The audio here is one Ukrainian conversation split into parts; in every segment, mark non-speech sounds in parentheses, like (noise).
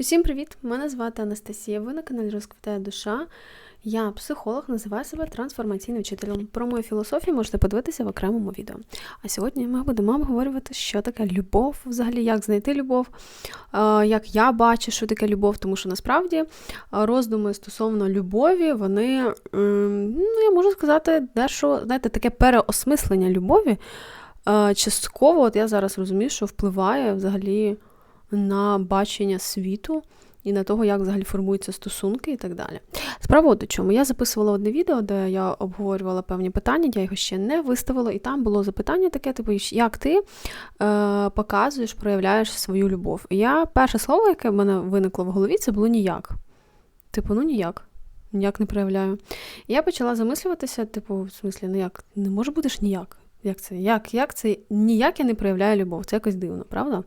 Усім привіт! Мене звати Анастасія. Ви на каналі Розквітає душа. Я психолог, називаю себе трансформаційним вчителем. Про мою філософію можете подивитися в окремому відео. А сьогодні ми будемо обговорювати, що таке любов, взагалі, як знайти любов, як я бачу, що таке любов, тому що насправді роздуми стосовно любові, вони, ну, я можу сказати, дещо, знаєте, таке переосмислення любові. Частково, от я зараз розумію, що впливає взагалі на бачення світу і на того, як взагалі формуються стосунки і так далі. Справа у чому. Я записувала одне відео, де я обговорювала певні питання, я його ще не виставила, і там було запитання таке: типу, як ти е, показуєш, проявляєш свою любов. І я перше слово, яке в мене виникло в голові, це було ніяк. Типу, ну ніяк. Ніяк не проявляю. І я почала замислюватися, типу, в смислі, ну як, не може бути ж ніяк. Як це? Як як це? Ніяк я не проявляю любов, це якось дивно, правда?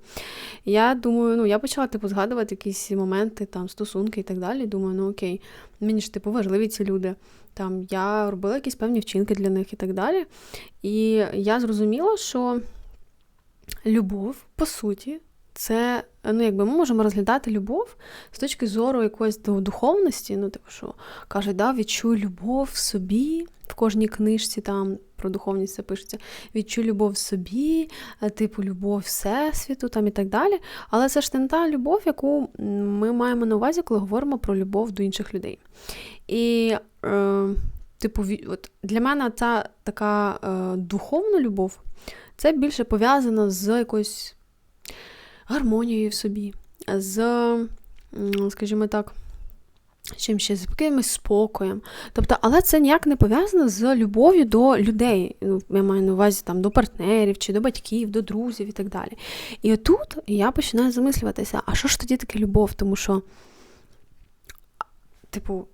Я думаю, ну я почала типу, згадувати якісь моменти, там, стосунки і так далі. Думаю, ну окей, мені ж типу важливі ці люди. Там Я робила якісь певні вчинки для них і так далі. І я зрозуміла, що любов, по суті, це, ну, якби ми можемо розглядати любов з точки зору якоїсь духовності, ну, типу, що кажуть, да, відчуй любов в собі, в кожній книжці там про духовність це пишеться, відчуй любов в собі, е, типу любов Всесвіту там і так далі. Але це ж не та любов, яку ми маємо на увазі, коли говоримо про любов до інших людей. І, е, типу, от для мене ця така е, духовна любов, це більше пов'язано з якоюсь гармонією в собі, з, скажімо так, чим з якимось спокоєм. Тобто, але це ніяк не пов'язано з любов'ю до людей. Ну, я маю на увазі там до партнерів, чи до батьків, до друзів і так далі. І отут я починаю замислюватися, а що ж тоді таке любов? Тому що, типу,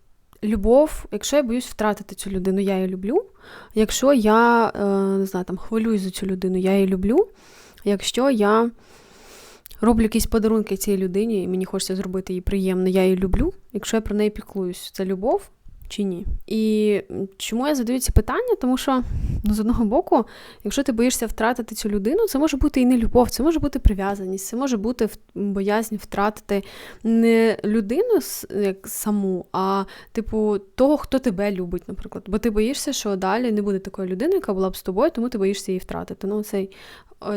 любов, якщо я боюсь втратити цю людину, я її люблю. Якщо я е, не знаю, там хвилююсь за цю людину, я її люблю. Якщо я роблю якісь подарунки цій людині, і мені хочеться зробити їй приємно, я її люблю, якщо я про неї піклуюсь, це любов чи ні? І чому я задаю ці питання? Тому що, ну, з одного боку, якщо ти боїшся втратити цю людину, це може бути і не любов, це може бути прив'язаність, це може бути боязнь втратити не людину як саму, а типу того, хто тебе любить, наприклад. Бо ти боїшся, що далі не буде такої людини, яка була б з тобою, тому ти боїшся її втратити. Ну, цей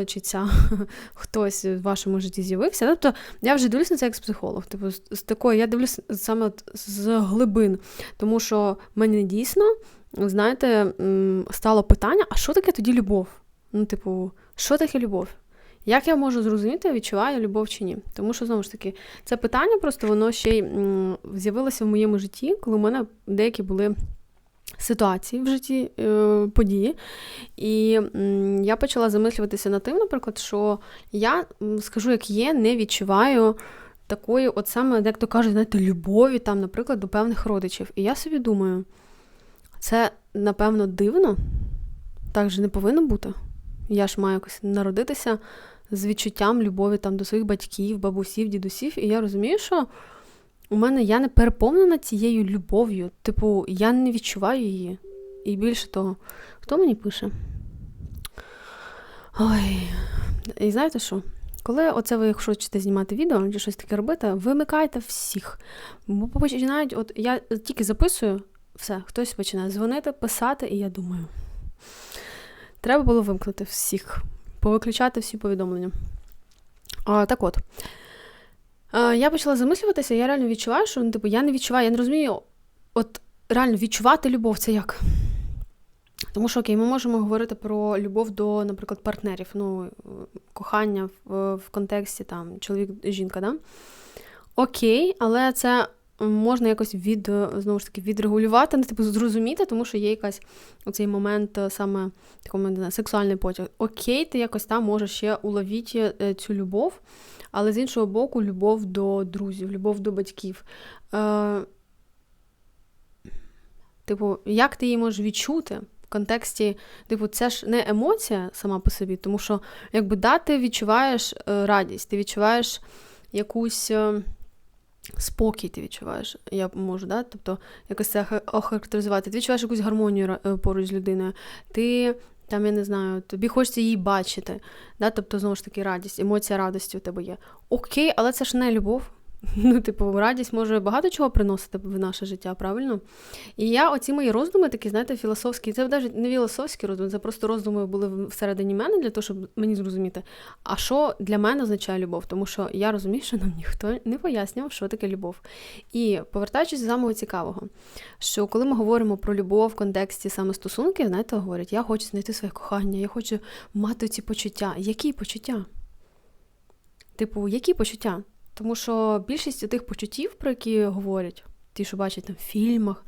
чи ця (laughs) хтось в вашому житті з'явився. Тобто я вже дивлюсь на це як психолог. Типу, з такої я дивлюсь саме з глибин, тому що мені дійсно, знаєте, стало питання: а що таке тоді любов? Ну, типу, що таке любов? Як я можу зрозуміти, відчуваю любов чи ні? Тому що, знову ж таки, це питання просто воно ще й з'явилося в моєму житті, коли в мене деякі були ситуації в житті е, події. І я почала замислюватися над тим, наприклад, що я скажу, як є, не відчуваю такої, от саме, як то кажуть, знаєте, любові, там, наприклад, до певних родичів. І я собі думаю, це, напевно, дивно, так же не повинно бути. Я ж маю якось народитися з відчуттям любові там, до своїх батьків, бабусів, дідусів, і я розумію, що у мене я не переповнена цією любов'ю. Типу, я не відчуваю її. І більше того, хто мені пише? Ой, і знаєте що? Коли оце ви хочете знімати відео чи щось таке робити, вимикайте всіх. Бо починають, от я тільки записую, все, хтось починає дзвонити, писати, і я думаю, треба було вимкнути всіх, повиключати всі повідомлення. А, Так от. Я почала замислюватися, я реально відчуваю, що ну, типу, я не відчуваю, я не розумію, от реально відчувати любов це як? Тому що окей, ми можемо говорити про любов до, наприклад, партнерів, ну, кохання в, в контексті там чоловік-жінка, да? Окей, але це можна якось від, знову ж таки, відрегулювати, ну, типу, зрозуміти, тому що є якась оцей момент е, саме такому, сексуальний потяг. Окей, ти якось там можеш ще уловити е, цю любов але з іншого боку, любов до друзів, любов до батьків. Е, Типу, як ти її можеш відчути в контексті, типу, це ж не емоція сама по собі, тому що, якби да, ти відчуваєш е, радість, ти відчуваєш якусь. Спокій ти відчуваєш, я можу, да? тобто якось це охарактеризувати. Ти відчуваєш якусь гармонію е, поруч з людиною. Ти там, я не знаю, тобі хочеться її бачити. Да? Тобто, знову ж таки, радість, емоція радості у тебе є. Окей, але це ж не любов. (laughs) Ну, типу, радість може багато чого приносити в наше життя, правильно? І я оці мої роздуми, такі, знаєте, філософські, це навіть не філософські роздуми, це просто роздуми були всередині мене для того, щоб мені зрозуміти, а що для мене означає любов, тому що я розумію, що нам ніхто не пояснював, що таке любов. І повертаючись до самого цікавого, що коли ми говоримо про любов в контексті саме стосунків, знаєте, говорять, я хочу знайти своє кохання, я хочу мати ці почуття. Які почуття? Типу, які почуття? Тому що більшість тих почуттів, про які говорять, ті, що бачать там в фільмах,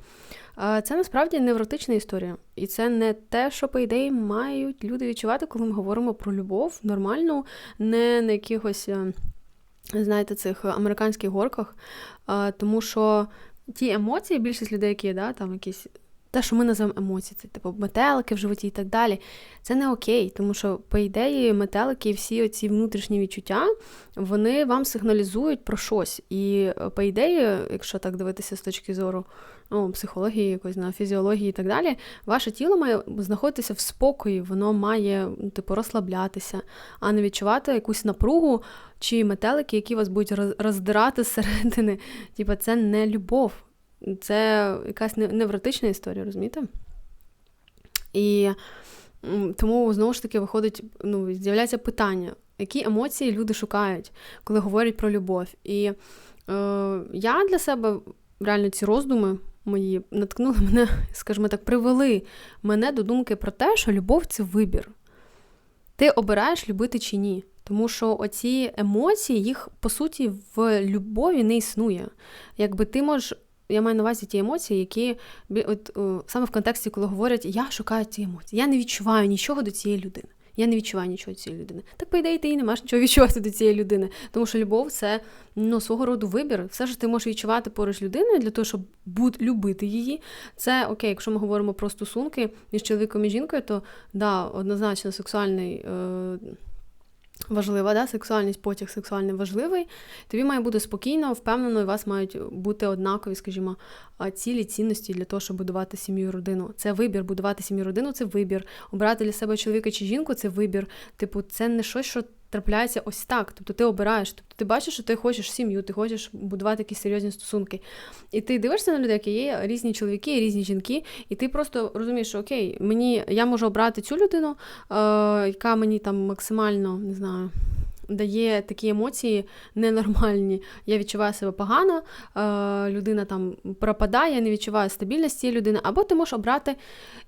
це насправді невротична історія. І це не те, що, по ідеї, мають люди відчувати, коли ми говоримо про любов нормальну, не на якихось, е, знаєте, цих американських горках. Тому що ті емоції, більшість людей, які да, там якісь те, що ми називаємо емоції, це типу метелики в животі і так далі. Це не окей, тому що, по ідеї, метелики і всі оці внутрішні відчуття, вони вам сигналізують про щось. І, е, по ідеї, якщо так дивитися з точки зору ну, психології, якось на фізіології і так далі, ваше тіло має знаходитися в спокої, воно має ну, типу, розслаблятися, а не відчувати якусь напругу чи метелики, які вас будуть роздирати (laughs) зсередини. Типу, це не любов. Це якась невротична історія, розумієте? І тому знову ж таки виходить, ну, з'являється питання, які емоції люди шукають, коли говорять про любов. І е, я для себе реально ці роздуми мої наткнули мене, (laughs) скажімо так, привели мене до думки про те, що любов це вибір. Ти обираєш любити чи ні. Тому що оці емоції, їх по суті в любові не існує. Якби ти можеш я маю на увазі ті емоції, які от, саме в контексті, коли говорять, я шукаю ці емоції, я не відчуваю нічого до цієї людини. Я не відчуваю нічого до цієї людини. Так, по ідеї, ти і не маєш нічого (laughs) відчувати до цієї людини. Тому що любов це ну, свого роду вибір. Все що ти можеш відчувати поруч людиною для того, щоб будь, любити її. Це окей, якщо ми говоримо про стосунки між чоловіком і жінкою, то да, однозначно сексуальний. Е- важлива, да? сексуальність, потяг сексуальний важливий, тобі має бути спокійно, впевнено, і вас мають бути однакові, скажімо, цілі цінності для того, щоб будувати сім'ю і родину. Це вибір, будувати сім'ю родину це вибір. Обрати для себе чоловіка чи жінку це вибір. Типу, це не щось, що трапляється ось так. Тобто ти обираєш, тобто ти бачиш, що ти хочеш сім'ю, ти хочеш будувати якісь серйозні стосунки. І ти дивишся на людей, які є різні чоловіки, різні жінки, і ти просто розумієш, що окей, мені я можу обрати цю людину, е, яка мені там максимально не знаю дає такі емоції ненормальні. Я відчуваю себе погано, е, людина там пропадає, не відчуваю стабільності цієї людини. Або ти можеш обрати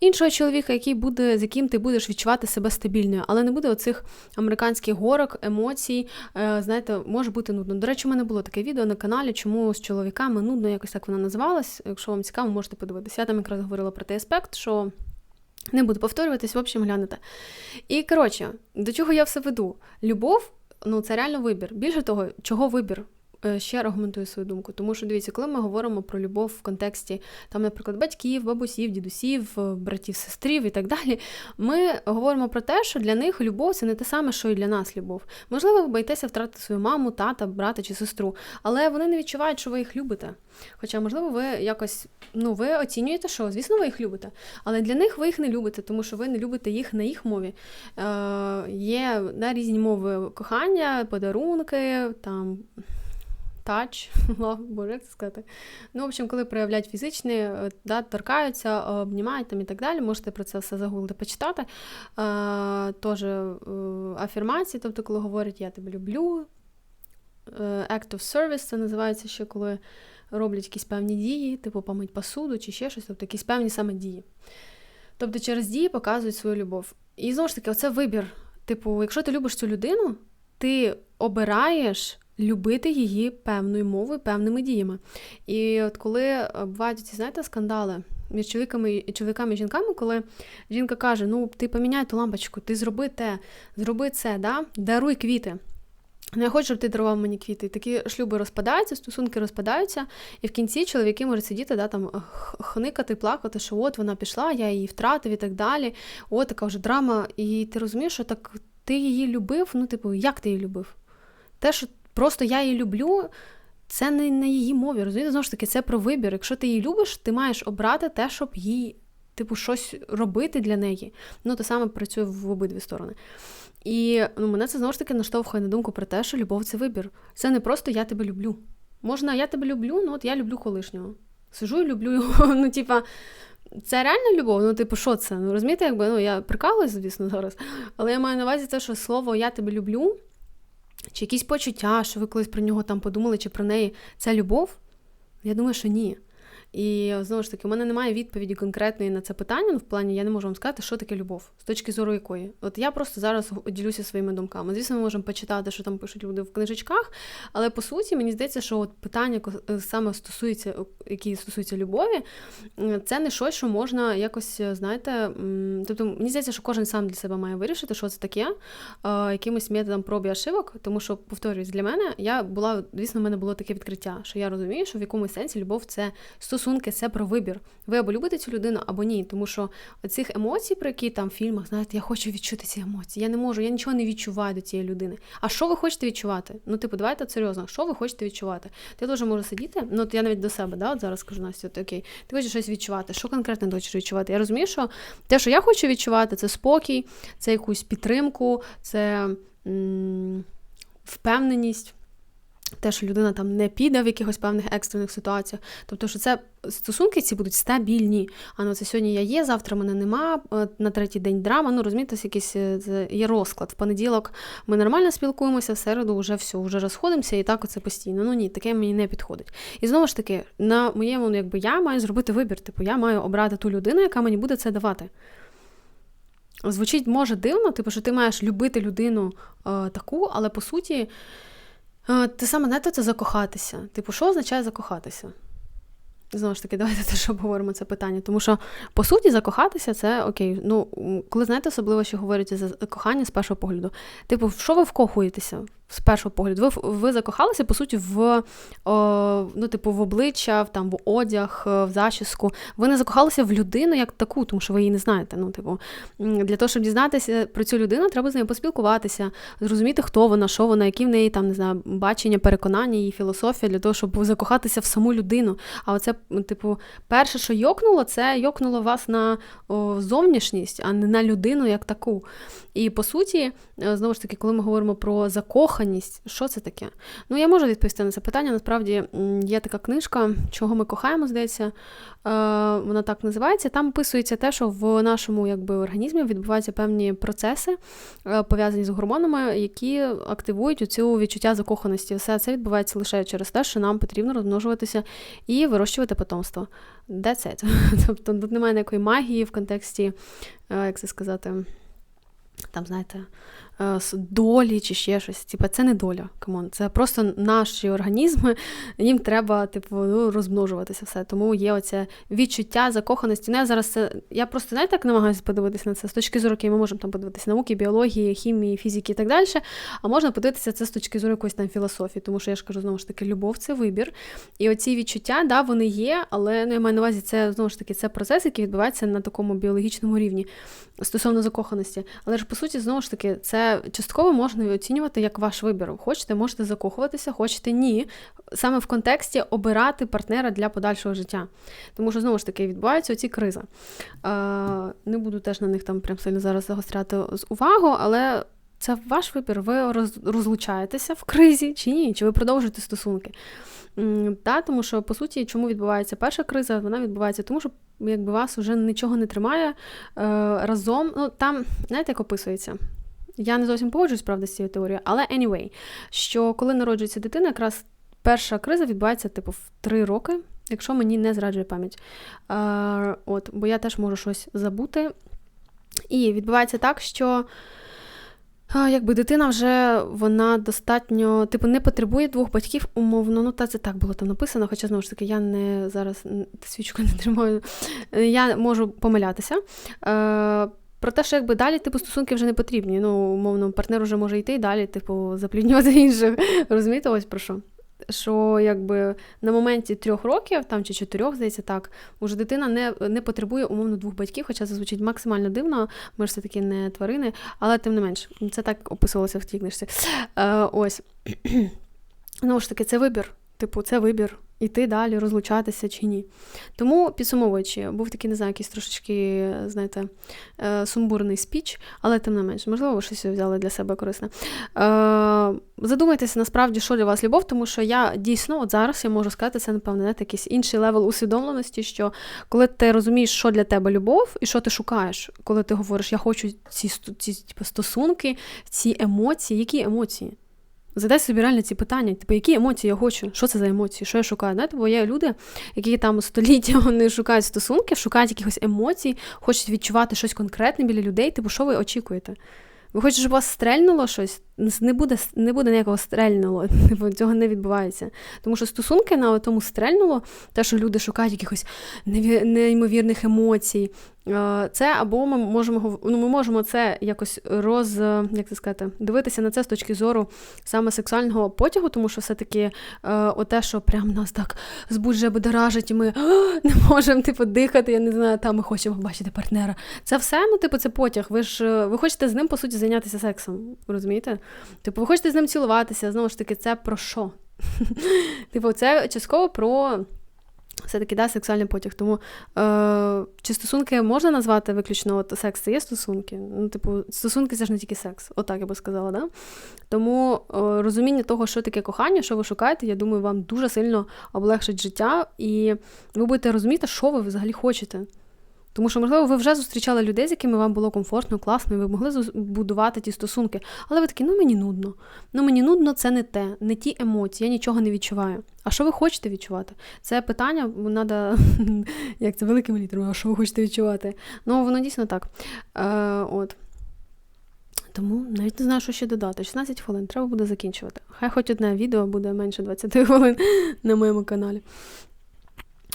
іншого чоловіка, який буде, з яким ти будеш відчувати себе стабільною, але не буде оцих американських горок, емоцій. Е, знаєте, може бути нудно. До речі, у мене було таке відео на каналі, чому з чоловіками нудно, якось так вона називалась. Якщо вам цікаво, можете подивитися. Я там якраз говорила про той аспект, що. Не буду повторюватись, в общем, глянете. І коротше, до чого я все веду? Любов ну це реально вибір. Більше того, чого вибір? Е, ще аргументую свою думку, тому що дивіться, коли ми говоримо про любов в контексті там, наприклад, батьків, бабусів, дідусів, е, братів, сестрів і так далі, ми говоримо про те, що для них любов це не те саме, що і для нас любов. Можливо, ви боїтеся втратити свою маму, тата, брата чи сестру, але вони не відчувають, що ви їх любите. Хоча, можливо, ви якось ну, ви оцінюєте, що, звісно, ви їх любите, але для них ви їх не любите, тому що ви не любите їх на їх мові. Е, Є да, різні мови кохання, подарунки, там тач, (laughs) боже, це сказати. Ну, в общем, коли проявляють фізичні, е, да, торкаються, обнімають там і так далі, можете про це все загуглити, почитати. Е, Теж е, афірмації, тобто, коли говорять Я тебе люблю. Act of service це називається ще коли роблять якісь певні дії, типу помить посуду чи ще щось, тобто якісь певні саме дії. Тобто через дії показують свою любов. І знову ж таки, оце вибір. Типу, якщо ти любиш цю людину, ти обираєш любити її певною мовою, певними діями. І от коли е, бувають ці, знаєте, скандали між чоловіками і чоловіками і жінками, коли жінка каже: Ну, ти поміняй ту лампочку, ти зроби те, зроби це, да? даруй квіти. Ну, я хочу, щоб ти дарував мені квіти. Такі шлюби розпадаються, стосунки розпадаються, і в кінці чоловіки можуть сидіти, да, там, хникати, плакати, що от вона пішла, я її втратив і так далі. От така вже драма. І ти розумієш, що так ти її любив, ну, типу, як ти її любив? Те, що Просто я її люблю. Це не на її мові, розумієте? Знову ж таки, це про вибір. Якщо ти її любиш, ти маєш обрати те, щоб їй, типу, щось робити для неї. Ну, те саме працює в обидві сторони. І ну, мене це знову ж таки наштовхує на думку про те, що любов це вибір. Це не просто я тебе люблю. Можна, я тебе люблю, ну от я люблю колишнього. Сижу і люблю його. (laughs) Ну, типа, це реальна любов? Ну, типу, що це? Ну, розумієте, якби ну, я прикалуюсь, звісно, зараз. Але я маю на увазі те, що слово Я тебе люблю, чи якісь почуття, що ви колись про нього там подумали, чи про неї це любов? Я думаю, що ні. І знову ж таки, у мене немає відповіді конкретної на це питання. Ну, в плані я не можу вам сказати, що таке любов, з точки зору якої. От я просто зараз ділюся своїми думками. Звісно, ми можемо почитати, що там пишуть люди в книжечках, але по суті, мені здається, що от питання е, саме стосується, які стосуються любові, це не щось, що можна якось, знаєте, тобто мені здається, що кожен сам для себе має вирішити, що це таке, якимось методом проб і ошибок, тому що, повторюсь, для мене я була, звісно, в мене було таке відкриття, що я розумію, що в якомусь сенсі любов це стосунок стосунки це про вибір. Ви або любите цю людину, або ні. Тому що оцих емоцій, про які там в фільмах, знаєте, я хочу відчути ці емоції. Я не можу, я нічого не відчуваю до цієї людини. А що ви хочете відчувати? Ну, типу, давайте серйозно, що ви хочете відчувати? Ти теж можу сидіти. Ну, от я навіть до себе, да, от зараз кажу Настя, от, окей, ти хочеш щось відчувати. Що конкретно ти хочеш відчувати? Я розумію, що те, що я хочу відчувати, це спокій, це якусь підтримку, це м- впевненість. Те, що людина там не піде в якихось певних екстрених ситуаціях. Тобто, що це стосунки ці будуть стабільні. А ну це сьогодні я є, завтра мене нема, е, на третій день драма. Ну, розумієте, якийсь е, є розклад. В понеділок ми нормально спілкуємося, в середу вже все, вже розходимося, і так оце постійно. Ну ні, таке мені не підходить. І знову ж таки, на моєму, ну, якби я маю зробити вибір. Типу, я маю обрати ту людину, яка мені буде це давати. Звучить може дивно, типу, що ти маєш любити людину е, таку, але по суті. Те саме знаєте, це закохатися. Типу, що означає закохатися? Знову ж таки, (laughs) давайте теж обговоримо це питання. Тому що, по суті, закохатися це окей. Ну, коли знаєте, особливо, що говорять за кохання з першого погляду. Типу, в що ви вкохуєтеся? З першого погляду. Ви ви закохалися, по суті, в ну, типу, в обличчя, в, там, в одяг, е, в зачіску. Ви не закохалися в людину як таку, тому що ви її не знаєте. Ну, типу, Для того, щоб дізнатися про цю людину, треба з нею поспілкуватися, зрозуміти, хто вона, що вона, які в неї там, не знаю, бачення, переконання, її філософія, для того, щоб закохатися в саму людину. А оце, типу, перше, що йокнуло, це йокнуло вас на зовнішність, а не на людину як таку. І по суті, е, знову ж таки, коли ми говоримо про закоханість, що це таке? Ну, я можу відповісти на це питання. Насправді є така книжка, чого ми кохаємо, здається, е, вона так називається. Там описується те, що в нашому якби, організмі відбуваються певні процеси, е, пов'язані з гормонами, які активують цю відчуття закоханості. Все це відбувається лише через те, що нам потрібно розмножуватися і вирощувати потомство. That's it. (laughs) Тобто тут немає ніякої магії в контексті, як це сказати там, знаєте, Е, долі чи ще щось. Типа, це не доля. Камон, це просто наші організми, їм треба, типу, ну, розмножуватися все. Тому є оце відчуття закоханості. Ну, я зараз це. Я просто знаєте, так намагаюся подивитися на це з точки зору, ми можемо там подивитися науки, біології, хімії, фізики і так далі. А можна подивитися це з точки зору якоїсь там філософії, тому що я ж кажу, знову ж таки, любов це вибір. І оці відчуття, да, вони є, але ну, я маю на увазі, це знову ж таки це процес, який відбувається на такому біологічному рівні стосовно закоханості. Але ж по суті, знову ж таки, це частково можна оцінювати як ваш вибір. Хочете, можете закохуватися, хочете ні. Саме в контексті обирати партнера для подальшого життя. Тому що, знову ж таки, відбуваються оці кризи. Не буду теж на них там прям сильно зараз загостряти увагу, але. Це ваш вибір, ви розлучаєтеся в кризі чи ні, чи ви продовжуєте стосунки. Та, Тому що, по суті, чому відбувається перша криза? Вона відбувається тому, що якби вас вже нічого не тримає е, разом. Ну, Там, знаєте, як описується? Я не зовсім погоджуюсь, правда, з цією теорією, але anyway, що коли народжується дитина, якраз перша криза відбувається, типу, в три роки, якщо мені не зраджує пам'ять. А, от, Бо я теж можу щось забути. І відбувається так, що. Якби дитина вже вона достатньо, типу, не потребує двох батьків умовно. Ну, та це так було там написано, хоча знову ж таки я не зараз свічку не тримаю. Я можу помилятися. Про те, що якби далі типу стосунки вже не потрібні. Ну, умовно, партнер вже може йти і далі, типу, запліднювати (laughs) інших. Розумієте, ось про що? Що якби на моменті трьох років там чи чотирьох, здається, так, уже дитина не не потребує умовно двох батьків, хоча це звучить максимально дивно, ми ж все-таки не тварини, але тим не менш, це так описувалося в тій книжці. Е, Ось. (clears throat) Знову ж таки, це вибір. Типу, це вибір, іти далі, розлучатися чи ні. Тому, підсумовуючи, був такий, не знаю, якийсь трошечки, знаєте, е, сумбурний спіч, але тим не менш, можливо, ви щось взяли для себе корисне. Е, задумайтеся насправді, що для вас любов, тому що я дійсно, от зараз я можу сказати, це, напевне, знаєте, якийсь інший левел усвідомленості, що коли ти розумієш, що для тебе любов, і що ти шукаєш, коли ти говориш, я хочу ці, ці типу, стосунки, ці емоції, які емоції? Задай собі реально ці питання, типу, які емоції я хочу, що це за емоції, що я шукаю. Знаєте, бо є люди, які там століття (laughs) вони шукають стосунки, шукають якихось емоцій, хочуть відчувати щось конкретне біля людей. Типу, що ви очікуєте? Ви хочете, щоб вас стрельнуло щось? Не буде не буде ніякого стрельнуло, (laughs) типу, цього не відбувається. Тому що стосунки на тому стрельнуло, те, що люди шукають якихось неймовірних емоцій, Е, це або ми можемо ну, ми можемо це якось роз, як це сказати, дивитися на це з точки зору саме сексуального потягу, тому що все-таки е, оте, що прям нас так збуджує, будоражить, і ми не можемо типу, дихати, я не знаю, там ми хочемо бачити партнера. Це все, ну, типу, це потяг. Ви ж ви хочете з ним, по суті, зайнятися сексом. розумієте? Типу, ви хочете з ним цілуватися, знову ж таки, це про що? (laughs) Типу, це частково про все-таки да, сексуальний потяг. Тому е, чи стосунки можна назвати виключно от секс це є стосунки? Ну, типу, стосунки це ж не тільки секс, отак я би сказала. Да? Тому е, розуміння того, що таке кохання, що ви шукаєте, я думаю, вам дуже сильно облегшить життя, і ви будете розуміти, що ви взагалі хочете. Тому що, можливо, ви вже зустрічали людей, з якими вам було комфортно, класно, і ви могли будувати ті стосунки. Але ви такі, ну мені нудно. Ну мені нудно, це не те, не ті емоції, я нічого не відчуваю. А що ви хочете відчувати? Це питання, треба, (laughs) як це великими літерами, а що ви хочете відчувати? Ну, воно дійсно так. Е, от. Тому навіть не знаю, що ще додати. 16 хвилин, треба буде закінчувати. Хай хоч одне відео буде менше 20 хвилин (laughs) на моєму каналі.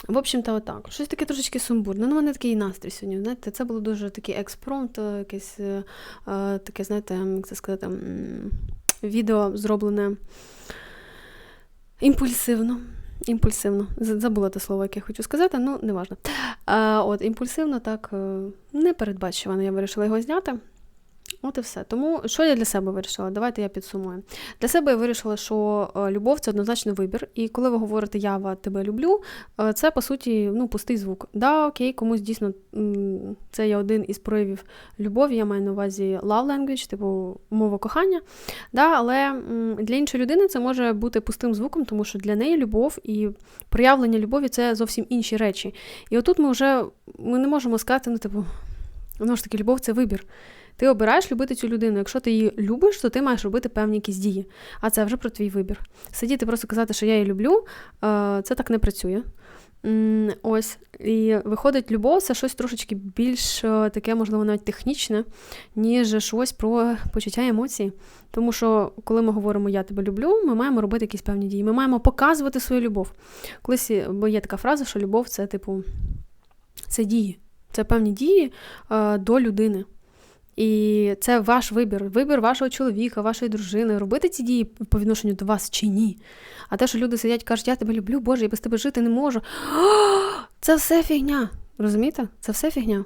В общем-то, отак. Щось таке трошечки сумбурне. Ну, у мене такий настрій сьогодні. знаєте, Це було дуже такий експромт, е, якесь е, е, таке, знаєте, як це сказати, відео зроблене імпульсивно. Імпульсивно. Забула те слово, яке я хочу сказати, ну, не важно. От, імпульсивно, так, непередбачувано, я вирішила його зняти. От і все. Тому що я для себе вирішила? Давайте я підсумую. Для себе я вирішила, що е, любов це однозначно вибір. І коли ви говорите Я тебе люблю, е, це по суті ну, пустий звук. Да, окей, комусь дійсно це є один із проявів любові. Я маю на увазі love language, типу мова кохання. Да, Але для іншої людини це може бути пустим звуком, тому що для неї любов і проявлення любові це зовсім інші речі. І отут ми вже ми не можемо сказати, ну, типу, знову ж таки, любов це вибір. Ти обираєш любити цю людину. Якщо ти її любиш, то ти маєш робити певні якісь дії. А це вже про твій вибір. Сидіти, просто казати, що я її люблю, е, це так не працює. Ось, і виходить, любов це щось трошечки більш е, таке, можливо, навіть технічне, ніж щось про почуття емоцій. Тому що, коли ми говоримо Я тебе люблю, ми маємо робити якісь певні дії. Ми маємо показувати свою любов. Колись бо є така фраза, що любов це, типу, це дії, це певні дії е, до людини. І це ваш вибір, вибір вашого чоловіка, вашої дружини, робити ці дії по відношенню до вас чи ні. А те, що люди сидять і кажуть, я тебе люблю, Боже, я без тебе жити не можу. (gasps) Це все фігня. Розумієте? Це все фігня.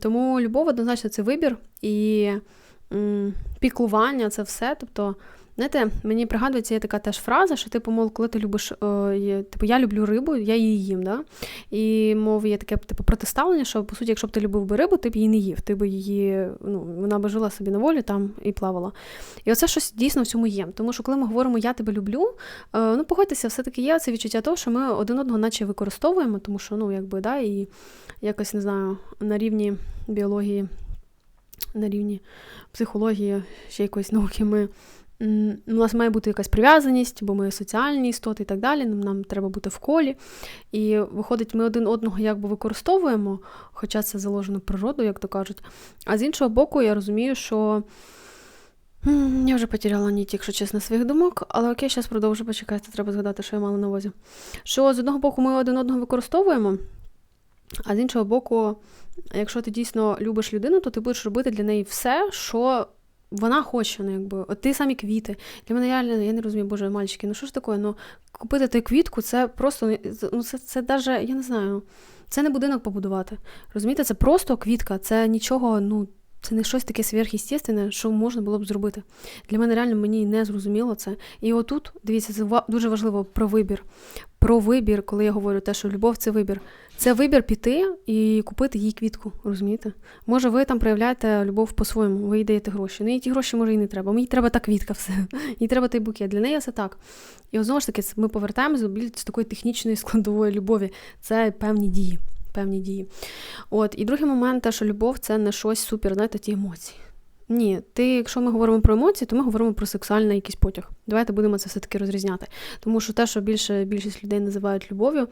Тому любов однозначно це вибір і піклування це все. Тобто Знаєте, мені пригадується, є така теж фраза, що типу, мов, коли ти любиш, о, є, типу, я люблю рибу, я її їм. Да? І мов є таке типу, протиставлення, що по суті, якщо б ти любив би рибу, ти б її не їв. Ти б її, ну, вона б жила собі на волі там і плавала. І оце щось дійсно в цьому є. Тому що коли ми говоримо Я тебе люблю, е, ну погодьтеся, все-таки є це відчуття того, що ми один одного наче використовуємо, тому що, ну, якби, да, і якось не знаю, на рівні біології, на рівні психології, ще якоїсь науки ми. У нас має бути якась прив'язаність, бо ми соціальні істоти і так далі. Нам, нам треба бути в колі. І виходить, ми один одного якби використовуємо, хоча це заложено природою, як то кажуть. А з іншого боку, я розумію, що я вже потеряла ніті, якщо чесно, своїх думок, але окей, зараз продовжу почекайте, треба згадати, що я мала на увазі. Що з одного боку ми один одного використовуємо, а з іншого боку, якщо ти дійсно любиш людину, то ти будеш робити для неї все, що вона хоче, ну якби, от ті самі квіти. Для мене реально, я не розумію, боже, мальчики, ну що ж таке? Ну, купити ти квітку, це просто, ну це це даже, я не знаю, це не будинок побудувати. Розумієте, це просто квітка, це нічого, ну, Це не щось таке сверхъестественне, що можна було б зробити. Для мене реально мені не зрозуміло це. І отут, дивіться, це дуже важливо про вибір. Про вибір, коли я говорю те, що любов це вибір. Це вибір піти і купити їй квітку, розумієте? Може, ви там проявляєте любов по-своєму, ви їй даєте гроші. Ну, їй ті гроші, може, і не треба. Мені треба та квітка, (laughs) все. Їй треба той букет. Для неї це так. І знову ж таки, ми повертаємося до такої технічної складової любові. Це певні дії певні дії. От, І другий момент, те, що любов це не щось супер, знаєте, ті емоції. Ні, ти, якщо ми говоримо про емоції, то ми говоримо про сексуальний якийсь потяг. Давайте будемо це все-таки розрізняти. Тому що те, що більше більшість людей називають любов'ю,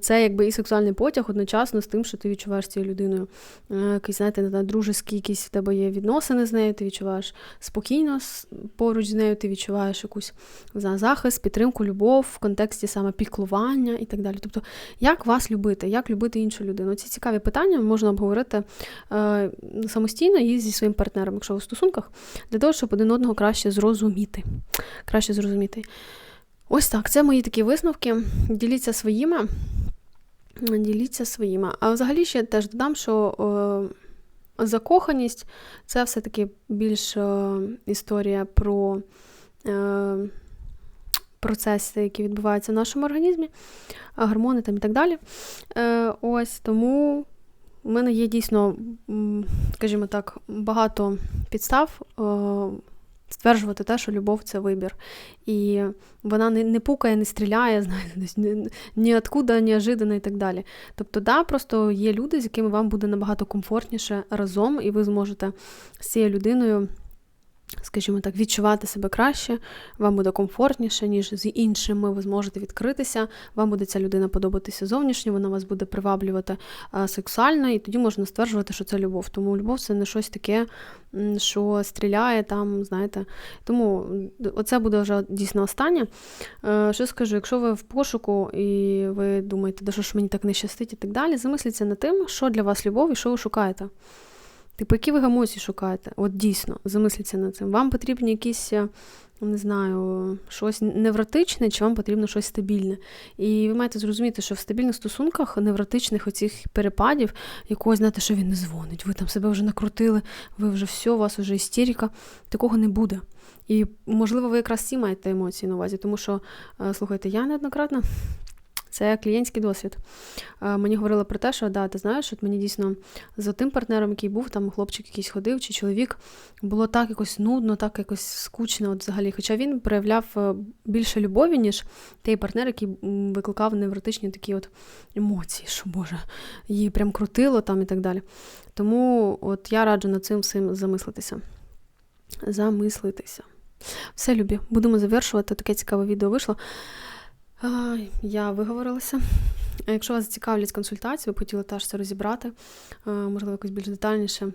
це якби і сексуальний потяг одночасно з тим, що ти відчуваєш цією людиною. Е, якийсь, знаєте, не дружеські якісь в тебе є відносини з нею, ти відчуваєш спокійно поруч з нею, ти відчуваєш якусь захист, підтримку, любов в контексті саме піклування і так далі. Тобто, як вас любити, як любити іншу людину? Ці цікаві питання можна обговорити е, самостійно і зі своїм партнером, якщо в стосунках, для того, щоб один одного краще зрозуміти. Краще зрозуміти. Ось так, це мої такі висновки. Діліться своїми. Діліться своїми. А взагалі ще теж додам, що е, закоханість це все-таки більш е, історія про е, процеси, які відбуваються в нашому організмі, гормони там і так далі. Е, Ось тому. У мене є дійсно, скажімо так, багато підстав е, стверджувати те, що любов це вибір. І вона не не пукає, не стріляє, (laughs) знаєте, ні откуда, неожиданно і так далі. Тобто, да, просто є люди, з якими вам буде набагато комфортніше разом, і ви зможете з цією людиною скажімо так, відчувати себе краще, вам буде комфортніше, ніж з іншими. Ви зможете відкритися, вам буде ця людина подобатися зовнішньо, вона вас буде приваблювати сексуально, і тоді можна стверджувати, що це любов. Тому любов це не щось таке, що стріляє там, знаєте. Тому оце буде вже дійсно останнє. Е, що скажу, якщо ви в пошуку і ви думаєте, да що ж мені так не щастить і так далі, замисліться над тим, що для вас любов і що ви шукаєте. Типу, які ви емоції шукаєте? От дійсно, замисліться над цим. Вам потрібні якісь, е, не знаю, щось невротичне, чи вам потрібно щось стабільне. І ви маєте зрозуміти, що в стабільних стосунках невротичних оцих перепадів, якогось, знаєте, що він не дзвонить, ви там себе вже накрутили, ви вже все, у вас вже істерика, такого не буде. І, можливо, ви якраз ці маєте емоції на увазі, тому що, е, слухайте, я неоднократно це клієнтський досвід. Е, мені говорили про те, що да, ти знаєш, от мені дійсно з тим партнером, який був, там хлопчик якийсь ходив, чи чоловік, було так якось нудно, так якось скучно от взагалі. Хоча він проявляв е, більше любові, ніж той партнер, який викликав невротичні такі от емоції, що Боже, її прям крутило там і так далі. Тому от я раджу над цим всім замислитися. Замислитися. Все, любі, будемо завершувати. Таке цікаве відео вийшло. Я виговорилася. Якщо вас цікавлять консультації, ви хотіли теж це розібрати, можливо, якось більш детальніше.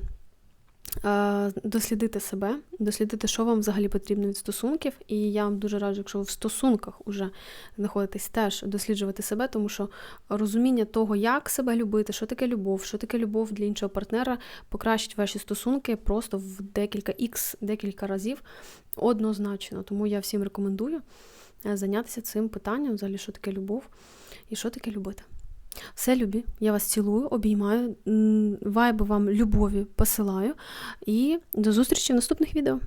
Дослідити себе, дослідити, що вам взагалі потрібно від стосунків. І я вам дуже раджу, якщо ви в стосунках вже знаходитесь, теж досліджувати себе, тому що розуміння того, як себе любити, що таке любов, що таке любов для іншого партнера, покращить ваші стосунки просто в декілька ікс, декілька разів однозначно. Тому я всім рекомендую. Е, зайнятися цим питанням, взагалі, що таке любов і що таке любити. Все, любі, я вас цілую, обіймаю, вайби вам любові посилаю і до зустрічі в наступних відео.